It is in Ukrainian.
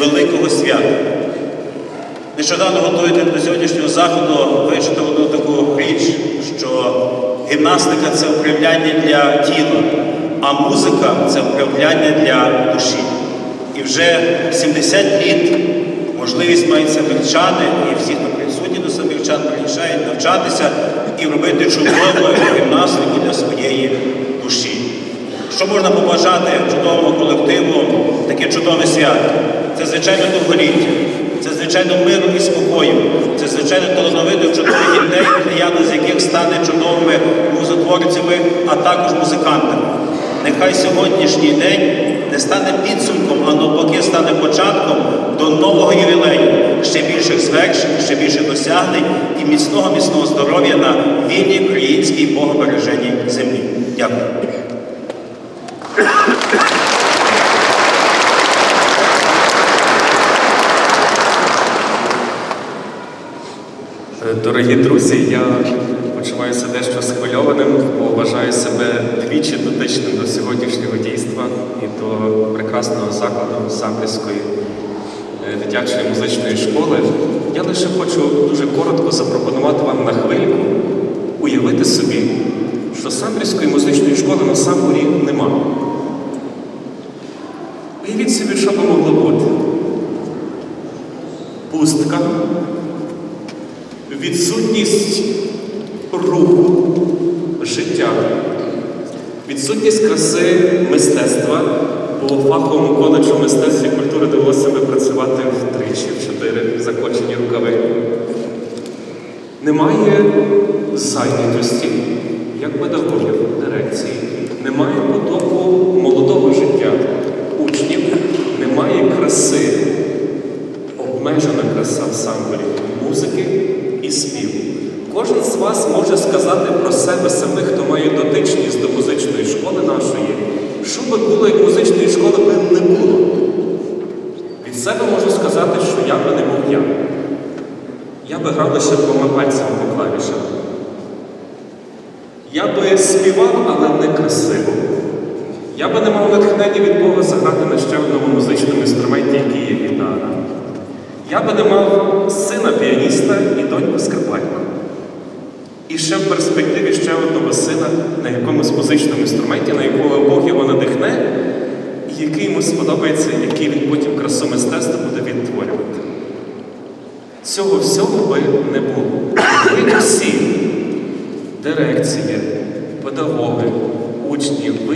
великого свята. Нещодавно готуєте до сьогоднішнього заходу, вичитав одну таку річ, що гімнастика це укріпляння для тіла, а музика це укріпляння для душі. І вже 70 літ можливість мають самірчани і всі, хто присутні до самірчан, приїжджають навчатися і робити чудову гімнастику для своєї душі. Що можна побажати чудовому колективу, таке чудове свято? Це звичайно довголіття, це звичайно миру і спокою, це звичайно талановитих чудових дітей, ряду з яких стане чудовими музотворцями, а також музикантами. Нехай сьогоднішній день не стане підсумком, а навпаки стане початком до нового ювілею, ще більших звершень, ще більших досягнень і міцного міцного здоров'я на вільній українській богобереженій землі. Дякую. Е, Дорогі друзі, я почуваюся дещо схвильованим, бо вважаю себе двічі дотичним до сьогоднішнього дійства і до прекрасного закладу Самбірської е, дитячої музичної школи. Я лише хочу дуже коротко запропонувати вам на хвильку уявити собі, що Самбірської музичної школи на Самбурі нема. Уявіть собі, що би могло бути. Пустка, відсутність руху, життя, відсутність краси мистецтва, в фаховому коледжу мистецтв і культури довелося себе працювати втричі, в чотири закочені рукави. Немає зайнятості, як педагогів, дирекції, немає потоку молодого життя, учнів, немає краси обмежена краса в самборі музики і співу. Кожен з вас може сказати про себе самих, хто має дотичність до музичної школи нашої, що би було, як музичної школи би не було. Від себе можу сказати, що я би не був я. Я би грав лише двома пальцями по клавішах. Я би співав, але не красиво. Я би не мав натхнення від Бога заграти на ще одному музичному інструменті, який є гітара. Я би не мав сина піаніста і доньку скрипальку. І ще в перспективі ще одного сина на якомусь музичному інструменті, на якого Бог його надихне, і який йому сподобається, який він потім красу мистецтва буде відтворювати. Цього всього би не було. Ви всі, дирекція, педагоги, учні,